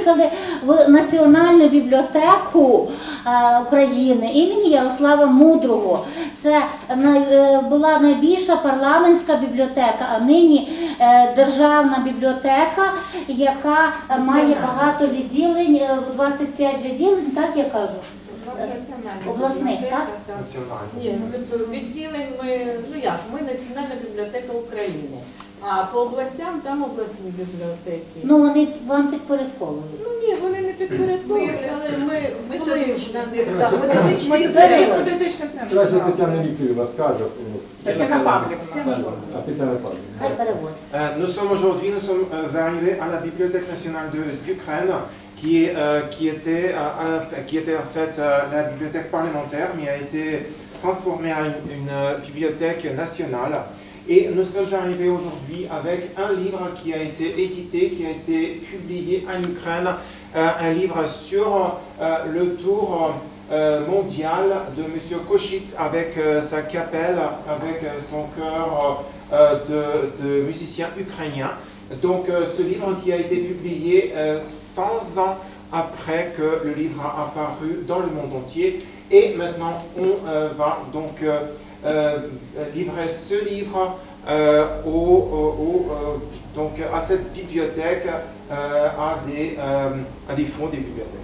приїхали в Національну бібліотеку е, України імені Ярослава Мудрого. Це е, була найбільша парламентська бібліотека, а нині е, державна бібліотека, яка має багато відділень, е, 25 відділень, так я кажу. Обласних, так? Національний. Ні, ну, відділень ми, ну як, ми Національна бібліотека України. А по областям там обласні бібліотеки. Ну вони вам підпорядковують. Ну ні, вони не підпорядковуються, але ми вплив на них. Так, так, методичний Методичний центр. Краще Тетяна Вікторівна скаже. Тетяна Павлівна. А Тетяна Павлівна. Хай переводить. Euh, Nous sommes aujourd'hui, nous sommes euh, arrivés à la Bibliothèque nationale de- d'Ukraine, qui, est, euh, qui, était, euh, à la- qui était en fait euh, la bibliothèque parlementaire, mais a été transformée en une, une, euh, bibliothèque nationale. Et nous sommes arrivés aujourd'hui avec un livre qui a été édité, qui a été publié en Ukraine, euh, un livre sur euh, le tour euh, mondial de M. Koshitz avec sa capelle, avec son chœur de, de musiciens ukrainiens. Donc ce livre qui a été publié euh, 100 ans après que le livre a apparu dans le monde entier. Et maintenant, on va donc livrer ce livre euh, au, au- euh, donc, à cette bibliothèque, euh, à, des, euh, à des fonds des bibliothèques.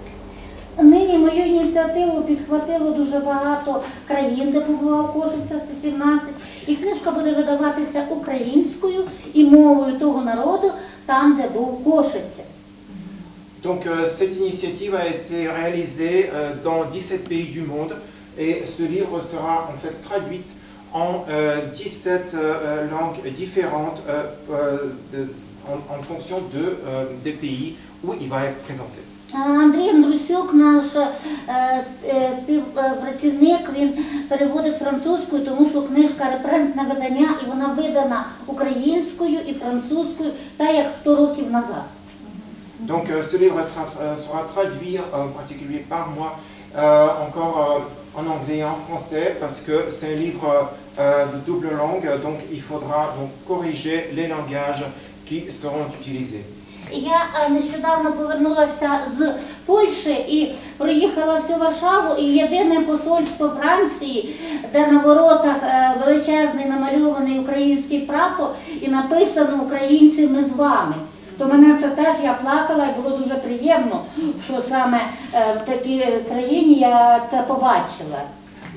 Нині мою ініціативу підхватило дуже багато країн, де побував Кошиця, це 17. І книжка буде видаватися українською і мовою того народу, там, де був Кошиця. Donc euh, cette initiative a été réalisée euh, dans 17 pays du monde et ce livre sera en fait traduit en euh, 17 euh, langues différentes euh, euh, de- en, en fonction de, euh, des pays où il va être présenté. А Андрій Андрусюк, наш е, сп- е, співпрацівник, він переводить французькою, тому що книжка репринтне видання і вона видана українською і французькою, так як 100 rokів назад. Donc euh, ce livre sera, euh, sera traduit euh, en particulier par moi euh, encore euh, en anglais et en français parce que c'est un livre euh, de double langue, donc il faudra donc, corriger les langages qui seront utilisés. Я е, нещодавно повернулася з Польщі і проїхала всю Варшаву, і єдине посольство Франції, де на воротах е, величезний намальований український прапор і написано Українці ми з вами. То мене це теж я плакала і було дуже приємно, що саме е, в такій країні я це побачила.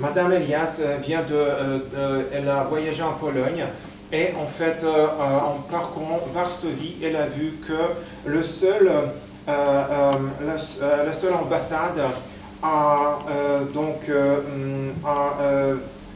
Madame Elias euh, vient de, euh, de- elle a voyagé en Pologne et en fait euh, euh, en parcourant Varsovie, elle a vu que le seul, euh, euh, la, euh, la seule ambassade a euh, donc euh, hum, a, euh,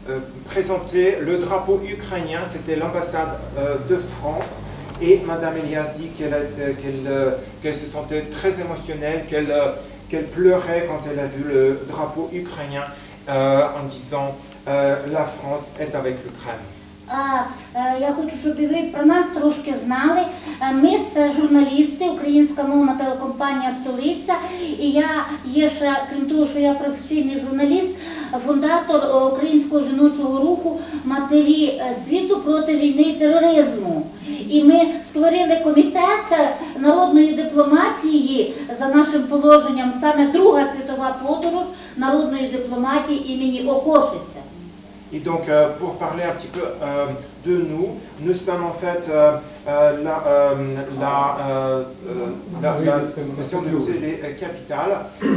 euh, présenté le drapeau ukrainien, c'était l'ambassade euh, de France. Et Madame Elias dit qu'elle a- euh, qu'elle, euh, qu'elle se sentait très émotionnelle, qu'elle euh, qu'elle pleurait quand elle a vu le drapeau ukrainien euh, en disant euh, la France est avec l'Ukraine. А е, я хочу, щоб і ви про нас трошки знали. Е, Ми це журналісти, українська мовна телекомпанія Столиця. І я є ще, крім того, що я професійний журналіст, Фундатор е, українського жіночого руху Матері е, світу проти війни і тероризму. І ми створили комітет е, народної дипломатії за нашим положенням, саме Друга світова подорож народної дипломатії імені Окошиця. Et donc, euh, pour parler un petit peu euh, de nous, nous sommes en fait euh, euh, la, euh, la, euh, la, la station de télé euh, capitale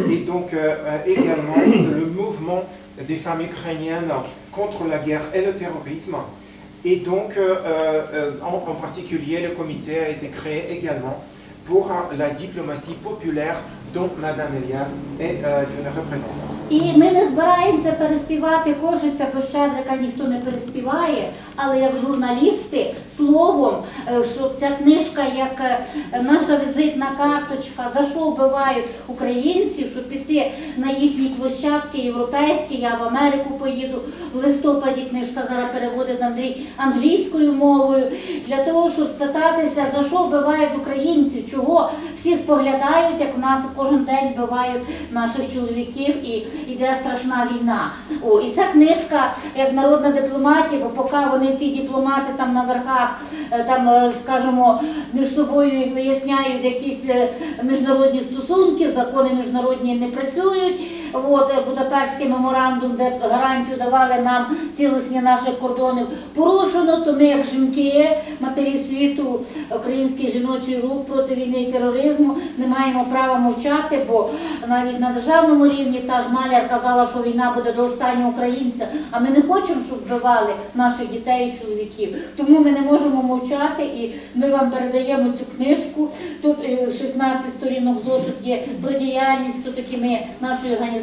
et donc euh, euh, également c'est le mouvement des femmes ukrainiennes contre la guerre et le terrorisme. Et donc, euh, euh, en, en particulier, le comité a été créé également pour euh, la diplomatie populaire dont Madame Elias est euh, une représentante. І ми не збираємося переспівати кошиця, бо щедрика ніхто не переспіває, Але як журналісти словом, е, що ця книжка як е, наша візитна карточка, за що вбивають українців, щоб піти на їхні площадки європейські, я в Америку поїду в листопаді. Книжка зараз переводить Андрій англійською мовою для того, щоб спитатися, за що вбивають українців, чого всі споглядають, як у нас кожен день вбивають наших чоловіків і йде страшна війна. О, і ця книжка, як народна дипломатія, бо поки вони ті дипломати там на верхах, е, там, е, скажімо, між собою виясняють якісь е, міжнародні стосунки, закони міжнародні не працюють. От е, Будапештський меморандум, де гарантію давали нам цілісні наших кордонів, порушено, то ми, як жінки, матері світу, український жіночий рух проти війни і тероризму, не маємо права мовчати, бо навіть на державному рівні та ж Маляр казала, що війна буде до останнього українця. А ми не хочемо, щоб вбивали наших дітей і чоловіків. Тому ми не можемо мовчати і ми вам передаємо цю книжку. Тут е, 16 сторінок зошит є про діяльність тут такі ми нашої організації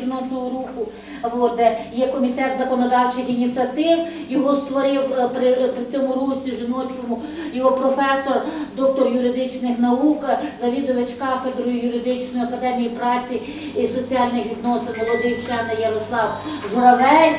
жіночого руху. От, є комітет законодавчих ініціатив. Його створив е, при, при цьому русі жіночому його професор, доктор юридичних наук, завідувач кафедрою юридичної академії праці і соціальних відносин молодий вчений Ярослав Журавель.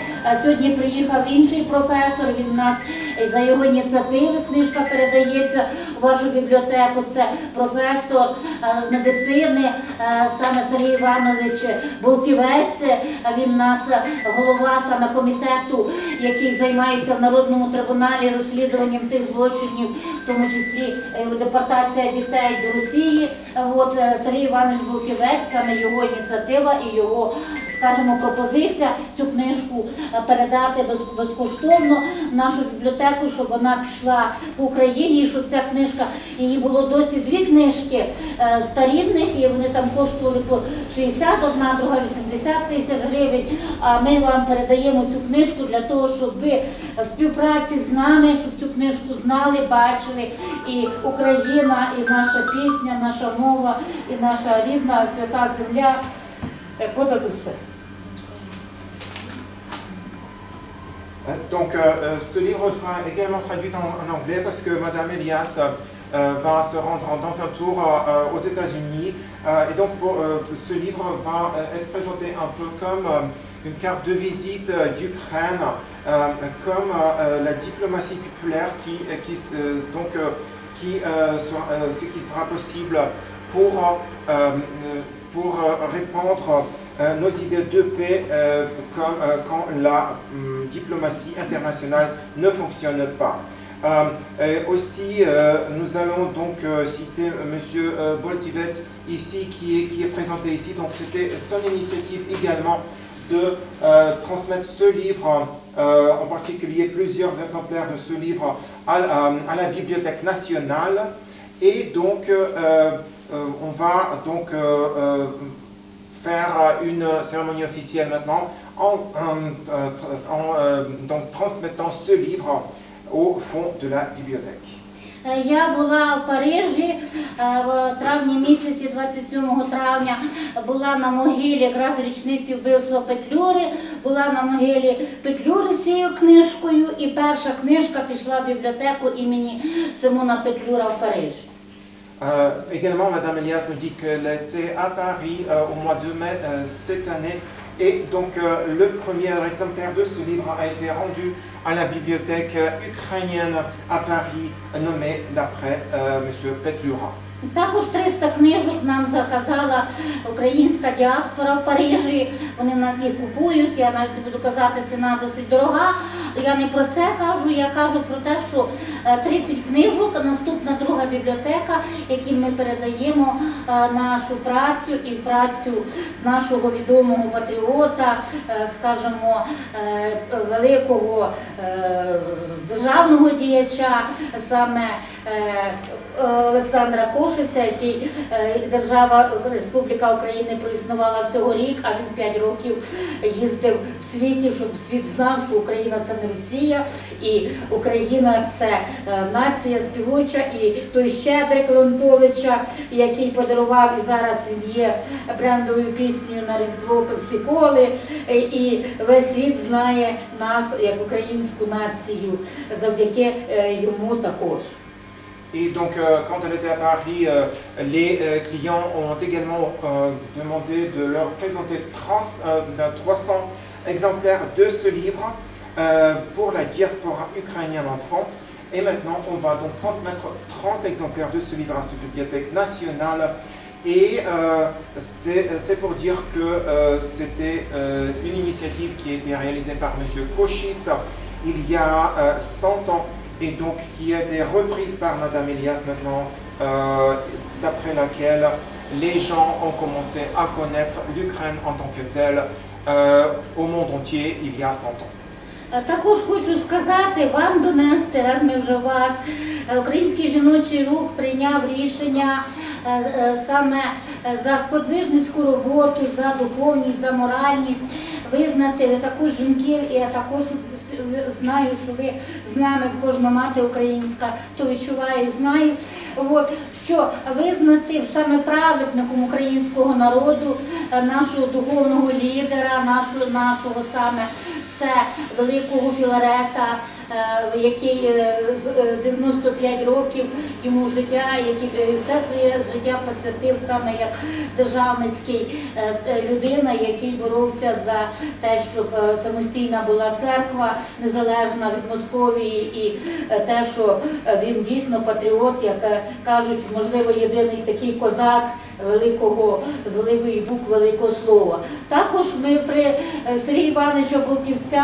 Сьогодні приїхав інший професор. Він у нас е, за його ініціативи книжка передається у вашу бібліотеку. Це професор е, медицини, е, саме Сергій Іванович Болтівець. А Він нас е, голова саме комітету, який займається в народному трибуналі розслідуванням тих злочинів, в тому числі е, депортація дітей до Росії. От е, Сергій Іванович Болківець, саме його ініціатива і його скажімо, пропозиція цю книжку е, передати без- безкоштовно в нашу бібліотеку, щоб вона пішла по Україні, і щоб ця книжка її було досі дві книжки е, старінних, і вони там коштували по 60, одна, друга 80 тисяч гривень. А ми вам передаємо цю книжку для того, щоб ви в співпраці з нами, щоб цю книжку знали, бачили. І Україна, і наша пісня, наша мова, і наша рідна свята земля е, понад усе. Donc euh, euh, ce livre sera également traduit en, anglais parce que Madame Elias euh, va se rendre en- dans un tour euh, aux États-Unis. Euh, et donc euh, ce livre va euh, être présenté un peu comme euh, une carte de visite euh, d'Ukraine, euh, comme euh, la diplomatie populaire qui, euh, donc, euh, qui, euh, sera- euh, ce qui sera possible pour, euh, euh, pour euh, répandre euh, nos idées de paix euh, euh, quand la hum, diplomatie internationale ne fonctionne pas. Euh, et aussi, euh, nous allons donc euh, citer M. Boltivets ici, qui est, présenté ici. Donc, c'était son initiative également de euh, transmettre ce livre, euh, en particulier plusieurs exemplaires de ce livre, à, à la Bibliothèque nationale. Et donc, euh, euh, on va donc euh, euh, faire euh, une cérémonie officielle maintenant en, en- en- en, euh, donc transmettant ce livre au fond de la bibliothèque. Е, Я була в Парижі е, в травні місяці, 27 травня, була на могилі якраз річниці вбивства Петлюри, була на могилі Петлюри з цією книжкою, і перша книжка пішла в бібліотеку імені Симона Петлюра в Парижі. Euh, également, Madame Elias nous dit qu'elle était à Paris euh, au mois de mai euh, cette année. Et donc, euh, le premier exemplaire de ce livre a été rendu à la bibliothèque euh, ukrainienne à Paris, nommée d'après euh, M. Petlura. Також 300 книжок нам заказала українська діаспора в Парижі. Вони в нас їх купують. Я навіть не буду казати, ціна досить дорога. Я не про це кажу, я кажу про те, що е, 30 книжок, наступна друга бібліотека, яким ми передаємо е, нашу працю і працю нашого відомого патріота, е, скажімо, е, великого е, державного діяча, саме е, Олександра Кошиця, який е, держава Республіка України проіснувала всього рік, а він 5 років їздив в світі, щоб світ знав, що Україна це не Росія, і Україна це е, нація співоча, і той Щедрик Леонтовича, який подарував і зараз він є брендовою піснею на Різдво Певсіколи, Е, і весь світ знає нас як українську націю завдяки е, йому також. Et donc, euh, quand elle était à Paris, euh, les euh, clients ont également demandé de leur présenter 30, euh, 300 exemplaires de ce livre pour la diaspora ukrainienne en France. Et maintenant, on va donc transmettre 30 exemplaires de ce livre à cette bibliothèque nationale Et c'est pour dire que c'était une initiative qui a été réalisée par M. Koschitz il y a euh, 100 ans et donc qui a été reprise par Madame Elias maintenant, euh, d'après laquelle les gens ont commencé à connaître l'Ukraine en tant que telle euh, au monde entier il y a 100 ans. Також хочу сказати, вам донести, раз ми вже вас, е, Український жіночий рух прийняв рішення е, е, саме за сподвижницьку роботу, за духовність, за моральність визнати також жінків, і я також знаю, що ви з нами кожна мати українська, то відчуваю, знаю. От, що визнати саме праведником українського народу, е, нашого духовного лідера, нашого, нашого саме це великого Філарета, який е, з- е, 95 років йому життя, який е, все своє життя посвятив саме як державницький е, е, людина, який боровся за те, щоб е, самостійна була церква незалежна від Московії, і е, те, що е, він дійсно патріот, як е, кажуть, можливо, єдиний такий козак великого з великої букви великого слова. Також ми при е, Сергія Івановича Болтівця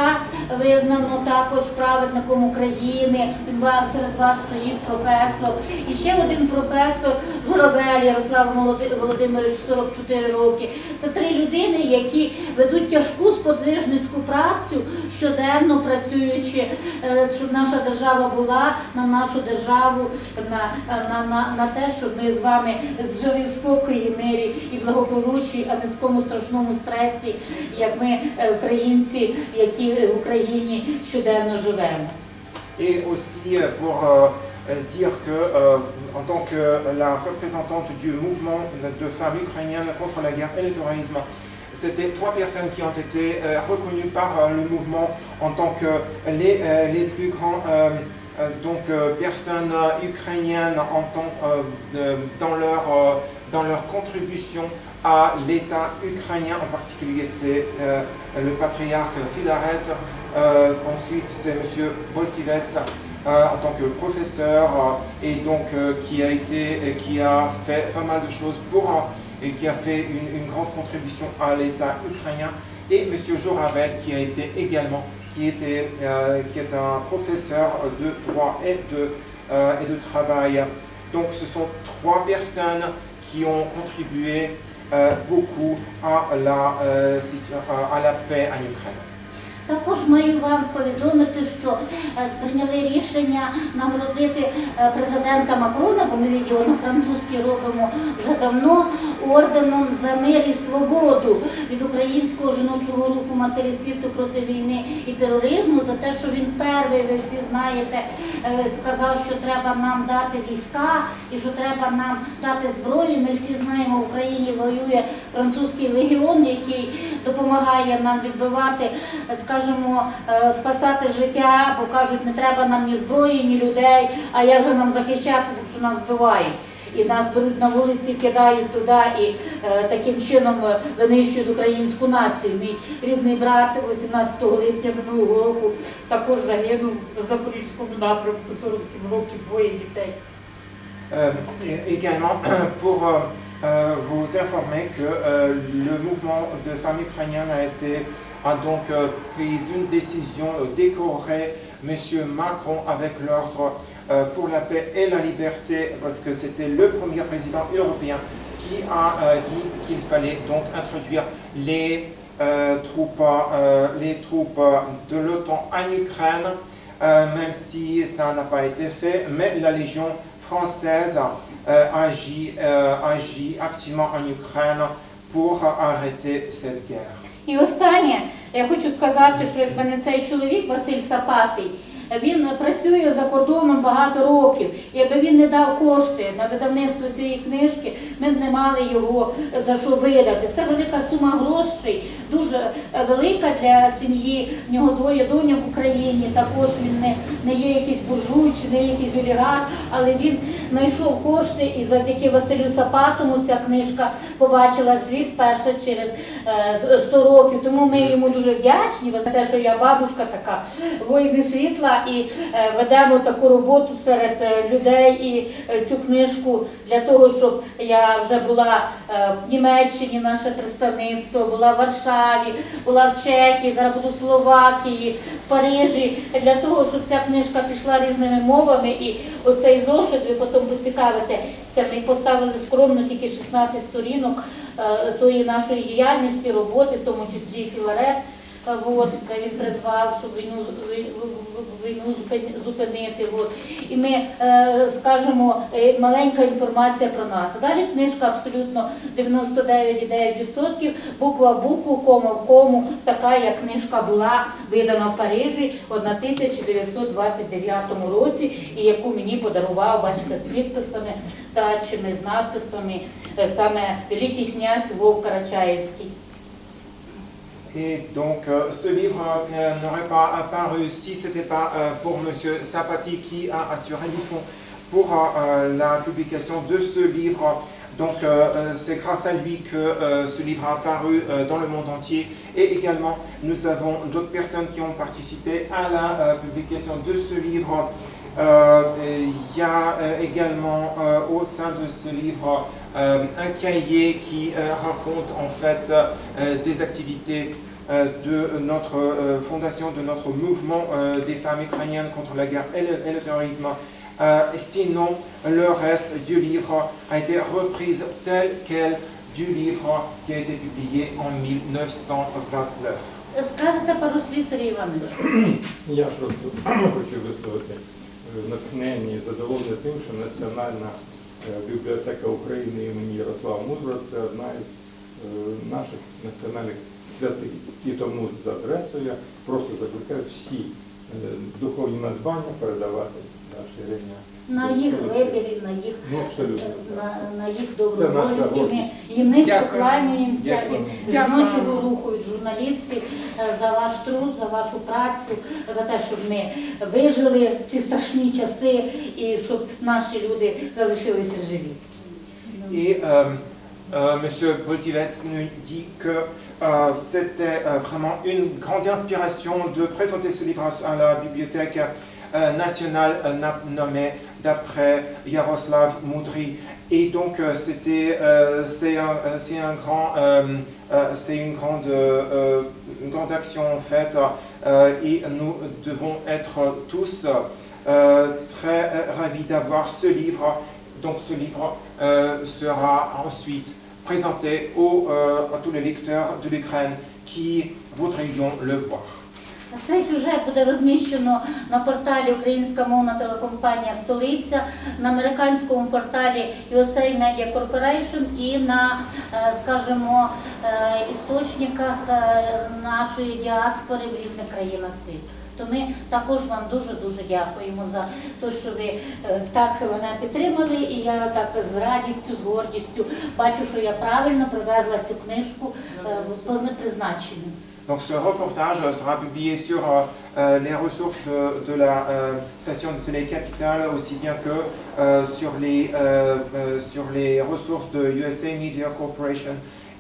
визнано також праведником України. Серед вас стоїть професор. І ще один професор Журавель Ярослав Молоди- Володимирович 44 роки. Це три людини, які ведуть тяжку сподвижницьку працю, щоденно працюючи, е, щоб наша держава була на нашу державу, на, на, на, на те, щоб ми з вами жили в спокої, мирі і благополуччі, а не в такому страшному стресі, як ми, е, українці, які в Україні щоденно живемо. Et aussi pour euh, dire que, en tant que la représentante du mouvement de femmes ukrainiennes contre la guerre et le terrorisme, c'était trois personnes qui ont été euh, reconnues par euh, le mouvement en tant que les, euh, les plus grands euh, euh, donc, euh, personnes euh, ukrainiennes en tant, euh, dans, leur, euh, dans leur contribution à l'État ukrainien, en particulier c'est euh, le patriarche Filaret, euh, ensuite, c'est M. Bolkivets euh, en tant que professeur euh, et donc euh, qui a été, qui a fait pas mal de choses pour euh, et qui a fait une, grande contribution à l'État ukrainien et M. Joravel qui a été également qui était euh, qui est un professeur de droit et de euh, et de travail. Donc, ce sont trois personnes qui ont contribué euh, beaucoup à la, euh, à la paix en Ukraine. Також маю вам повідомити, що е, прийняли рішення нагородити е, президента Макрона, бо ми відео на французькій робимо вже давно, орденом за мир і свободу від українського жіночого руху матері світу проти війни і тероризму, за те, що він перший, ви всі знаєте, е, сказав, що треба нам дати війська і що треба нам дати зброю. Ми всі знаємо, в Україні воює французький легіон, який допомагає нам відбивати, скажімо, е, спасати життя, бо кажуть, не треба нам ні зброї, ні людей, а як же нам захищатися, якщо нас вбивають. І нас беруть на вулиці, кидають туди і е, таким чином е, винищують українську націю. Мій рідний брат 18 липня минулого року також загинув в Запорізькому напрямку 47 років, двоє дітей. Euh, également pour euh, vous informer que euh, le mouvement de femmes ukrainiennes a été a donc euh, pris une décision de décorer M. Macron avec l'ordre euh, pour la paix et la liberté parce que c'était le premier président européen qui a euh, dit qu'il fallait donc introduire les euh, troupes, euh, de l'OTAN en Ukraine, euh, même si ça n'a pas été fait, mais la Légion française euh, agit, euh, agit activement en Ukraine pour arrêter cette guerre. І останнє, я хочу сказати, що як мене цей чоловік Василь Сапатий, він працює за кордоном багато років. Якби він не дав кошти на видавництво цієї книжки, ми б не мали його за що видати. Це велика сума грошей, дуже е, велика для сім'ї. В нього двоє доньок в Україні. Також він не, не є якийсь буржуй чи не є якийсь олігарх, але він знайшов кошти і завдяки Василю Сапатому ця книжка побачила світ вперше через е, 100 років. Тому ми йому дуже вдячні за те, що я бабушка така воїни світла, і е, ведемо таку роботу серед е, людей і е, цю книжку для того, щоб я вже була в Німеччині, наше представництво, була в Варшаві, була в Чехії, зараз буду в Словакії, в Парижі, для того, щоб ця книжка пішла різними мовами і оцей зошит, ви потім поцікавитеся, ми поставили скромно тільки 16 сторінок тої нашої діяльності, роботи, в тому числі і Філарет. Е, він призвав, щоб війну, війну зупинити. От. І ми е, скажемо е, маленька інформація про нас. Далі книжка абсолютно 99,9%, буква в букву, кома в кому, така як книжка була видана в Парижі в 1929 році, і яку мені подарував, бачите, з підписами, дачами, з надписами, е, саме великий князь Вовк Карачаєвський. Et donc euh, ce livre euh, n'aurait pas apparu si ce n'était pas euh, pour M. Sapati qui a assuré du fond pour la publication de ce livre. Donc c'est grâce à lui que ce livre a apparu dans le monde entier. Et également nous avons d'autres personnes qui ont participé à la publication de ce livre. Il y a également au sein de ce livre un cahier qui raconte en fait des activités de notre euh, fondation, de notre mouvement euh, des femmes ukrainiennes contre la guerre et le, et le terrorisme. Euh, et sinon, le reste du livre a été reprise tel quel du livre qui a été publié en 1929. Скажете пару слів, Сергій Іванович? Я просто хочу висловити е, натхнення і задоволення тим, що Національна е, бібліотека України імені Ярослава Мудрого це одна із е, наших національних святих. І тому за адресою я просто закликаю всі е, духовні надбання передавати нашій рівня. На їх вибір, на їх Ну, на, на їх. І ми їм низько Дякую. кланяємося Дякую. від жіночого руху, від журналістів е, за ваш труд, за вашу працю, за те, щоб ми вижили в ці страшні часи і щоб наші люди залишилися живі. Et euh, euh, M. Boltivets nous dit que euh, c'était euh, vraiment une grande inspiration de présenter ce livre à la bibliothèque euh, nationale na- nommée d'après Yaroslav Moudry. Et donc c'était c'est un, un grand c'est une grande une grande action en fait et nous devons être tous très ravis d'avoir ce livre. Donc ce livre sera ensuite présenté aux, euh, à tous les lecteurs de l'Ukraine qui voudrions le voir. Цей сюжет буде розміщено на порталі Українська мовна телекомпанія Столиця, на американському порталі USA Media Corporation і на, е, скажімо, е, істочниках е, нашої діаспори в різних країнах світу. То ми також вам дуже-дуже дякуємо за те, що ви е, так мене підтримали, і я так з радістю, з гордістю бачу, що я правильно привезла цю книжку е, по призначенню. Donc ce reportage sera publié sur euh, les ressources de, de la euh, station de télé Capitale, aussi bien que euh, sur, les, euh, euh, sur les ressources de USA Media Corporation.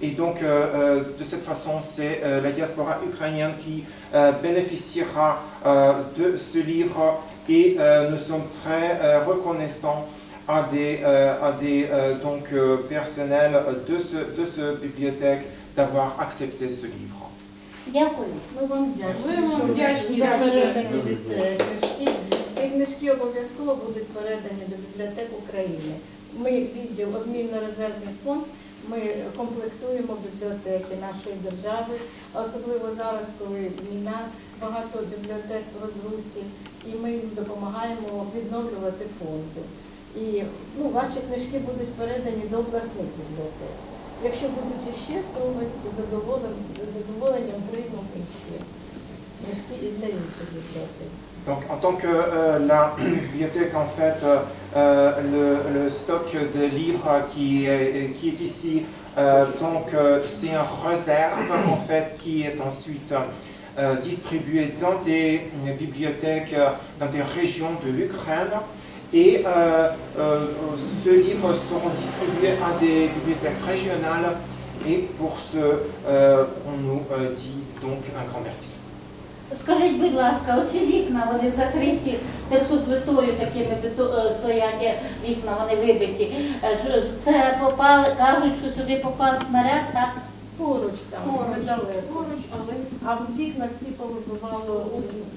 Et donc, euh, euh, de cette façon, c'est euh, la diaspora ukrainienne qui euh, bénéficiera euh, de ce livre et euh, nous sommes très euh, reconnaissants à des, euh, à des euh, donc, euh, personnels de ce, de ce bibliothèque d'avoir accepté ce livre. Дякую. Ми вам дякуємо. Ми вам вдячні за за передані від е, книжки. Ці книжки обов'язково будуть передані до бібліотек України. Ми, відділ обмінно-резервний фонд, Ми комплектуємо бібліотеки нашої держави, особливо зараз, коли війна, багато бібліотек в розрусі, і ми їм допомагаємо відновлювати фонди. І ну, ваші книжки будуть передані до обласних бібліотек. Якщо будуть іще, то ми з задоволенням, приймемо книжки. Книжки і для інших бібліотек. Donc, en tant que euh, la bibliothèque, en fait, euh, le, le stock de livres qui est, ici, euh, donc euh, c'est un réserve, en fait, qui est ensuite euh, distribué dans des bibliothèques, euh, dans des régions de l'Ukraine. Et euh, euh, ce livre seront distribués à des bibliothèques régionales. Et pour ce, euh, on nous euh, dit donc un grand merci. Скажіть, будь ласка, оці вікна, вони закриті такими литою такими стоять е, вікна, вони вибиті. Е, Це попали, кажуть, що сюди попав снаряд, так? Поруч там, Поруч. недалеко. Поруч, але а в вікна всі повибивало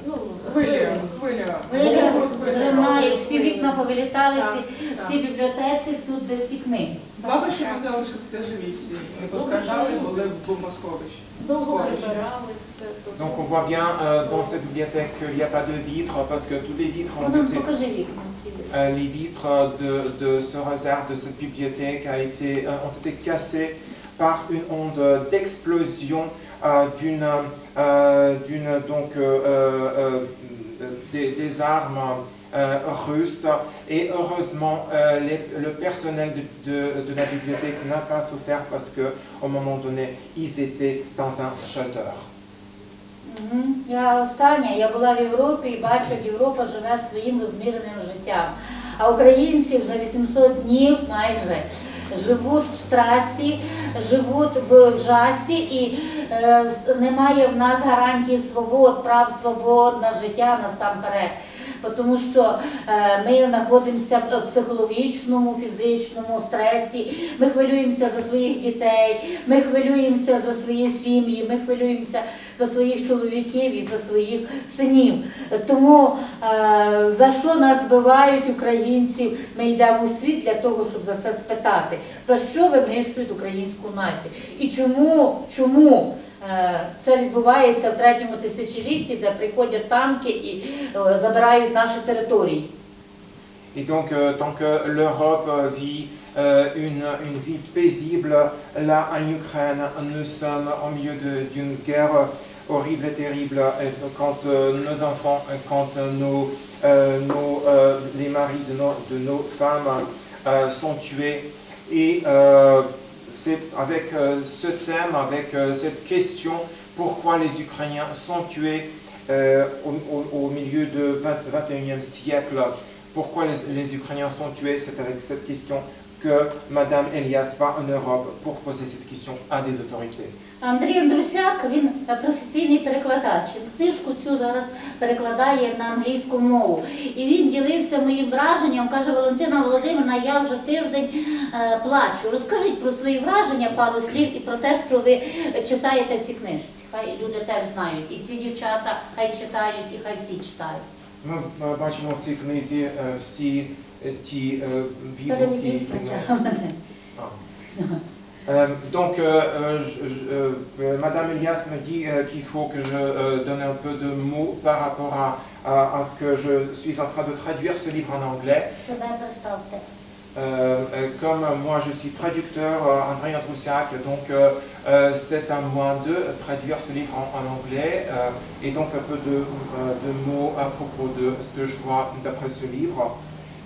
ну, Хвиля, хвиля. Виля, Хвиля. зриває, всі вікна повилітали Так, ці, так. в цій бібліотеці, тут де ці книги. Добре, що ми залишилися живі всі. Не постраждали, були в бомбосховищі. довго Сховищі. прибирали все тут. Donc on voit bien euh, dans cette bibliothèque qu'il n'y a pas de vitres parce que toutes les vitres ont Ну, été покажи вікна. ці. Euh, les vitres de, de ce réserve, de cette bibliothèque, a été, euh, ont été cassées par une onde d'explosion euh, d'une, euh, d'une, donc, euh, euh, des, des armes euh, russes. Et heureusement, euh, les- le personnel de, de- de la bibliothèque n'a pas souffert parce qu'au moment donné, ils étaient dans un shelter. Мгм. Я остання, я була в Європі і бачу, як Європа живе своїм розміреним життям. А українці вже 800 днів майже Живуть в страсі, живуть в жасі, і е, немає в нас гарантії свобод, прав свобод на життя насамперед. Тому що е, ми знаходимося в психологічному, фізичному стресі, ми хвилюємося за своїх дітей, ми хвилюємося за свої сім'ї, ми хвилюємося за своїх чоловіків і за своїх синів. Тому е, за що нас вбивають українців, ми йдемо у світ для того, щоб за це спитати, за що винищують українську націю? І чому, чому це відбувається в третьому тисячолітті, де приходять танки і е, забирають наші території. Et donc, euh, tant que l'Europe euh, vit euh, une, une vie paisible, là en Ukraine, nous sommes au milieu de- d'une guerre horrible et terrible. Et quand euh, nos enfants, euh, quand euh, nos, euh, nos, euh, les maris de nos, de nos femmes euh, sont tués. Et euh, c'est avec euh, ce thème, avec euh, cette question, pourquoi les Ukrainiens sont tués euh, au milieu du 21e siècle, pourquoi les, les Ukrainiens sont tués, c'est avec cette question que Madame Elias va en Europe pour poser cette question à des autorités. Андрій Андрусяк, він е, професійний перекладач. Він книжку цю зараз перекладає на англійську мову. І він ділився моїм враженням, каже Валентина Володимирівна, я вже тиждень е, плачу. Розкажіть про свої враження, пару слів і про те, що ви читаєте в цій книжці. Хай люди теж знають. І ці дівчата хай читають, і хай всі читають. Ми е, бачимо в цій книзі е, всі ті е, відгуки. Переведіть які ми- спочатку мене. Euh, donc, euh, euh, je- je- euh, Madame Elias me dit euh, qu'il faut que je euh, donne un peu de mots par rapport à, à- à ce que je suis en train de traduire ce livre en anglais. Себе представте. Euh, euh, comme moi je suis traducteur, euh, André Androussiak, donc euh, euh, c'est à moi de traduire ce livre en, en anglais euh, et donc un peu de, euh, de mots à propos de ce que je vois d'après ce livre.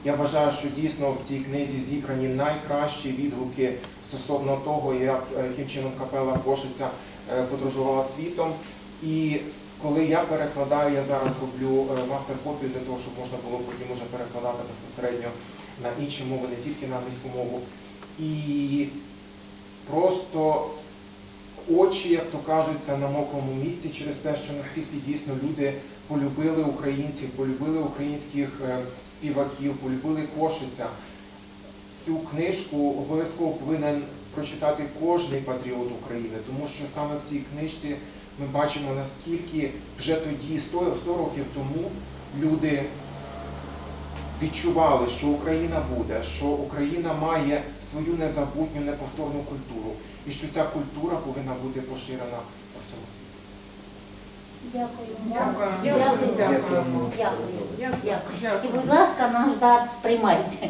Я вважаю, що дійсно в цій книзі зібрані найкращі відгуки стосовно того, як, е, яким чином капела Кошиця е, подорожувала світом. І коли я перекладаю, я зараз роблю е, мастер-копію для того, щоб можна було потім уже перекладати безпосередньо на інші мови, не тільки на англійську мову. І просто очі, як то кажуться, на мокрому місці через те, що наскільки дійсно люди полюбили українців, полюбили українських співаків, полюбили Кошиця. Цю книжку обов'язково повинен прочитати кожний патріот України, тому що саме в цій книжці ми бачимо, наскільки вже тоді, 100, 100 років тому, люди відчували, що Україна буде, що Україна має свою незабутню, неповторну культуру, і що ця культура повинна бути поширена по всьому світу. Дякую. Дякую. Дякую. Дякую. Дякую. Дякую. І, Дякую. будь ласка, наш дар приймайте.